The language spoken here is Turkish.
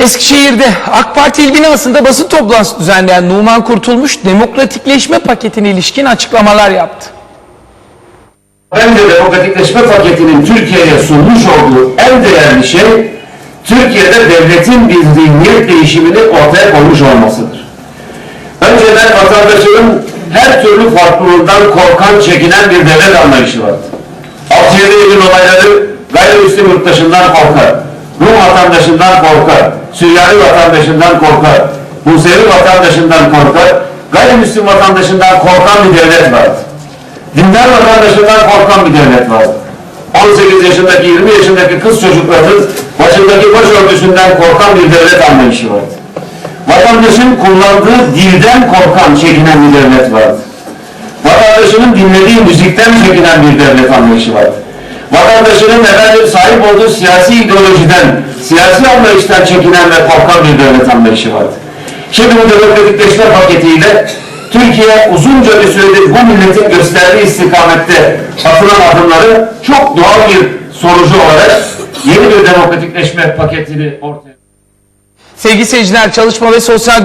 Eskişehir'de AK Parti il binasında basın toplantısı düzenleyen Numan Kurtulmuş demokratikleşme paketine ilişkin açıklamalar yaptı. Bence demokratikleşme paketinin Türkiye'ye sunmuş olduğu en değerli şey Türkiye'de devletin bir zihniyet değişimini ortaya koymuş olmasıdır. Önceden vatandaşının her türlü farklılığından korkan, çekinen bir devlet anlayışı vardı. 6-7 Eylül olayları gayrimüslim yurttaşından korkar, Rum vatandaşından korkar, Süryani vatandaşından korkar, Musevi vatandaşından korkar, gayrimüslim vatandaşından korkan bir devlet vardı. Dindar vatandaşından korkan bir devlet vardı. 18 yaşındaki, 20 yaşındaki kız çocuklarının başındaki başörtüsünden korkan bir devlet anlayışı vardı. Vatandaşın kullandığı dilden korkan, çekinen bir devlet vardı. Vatandaşının dinlediği müzikten çekinen bir devlet anlayışı vardı. Vatandaşının efendim sahip olduğu siyasi ideolojiden, siyasi anlayıştan çekinen ve korkan bir devlet anlayışı vardı. Şimdi bu demokratikleşme paketiyle Türkiye uzunca bir süredir bu milletin gösterdiği istikamette atılan adımları çok doğal bir sonucu olarak yeni bir demokratikleşme paketini ortaya Sevgili seyirciler Çalışma ve Sosyal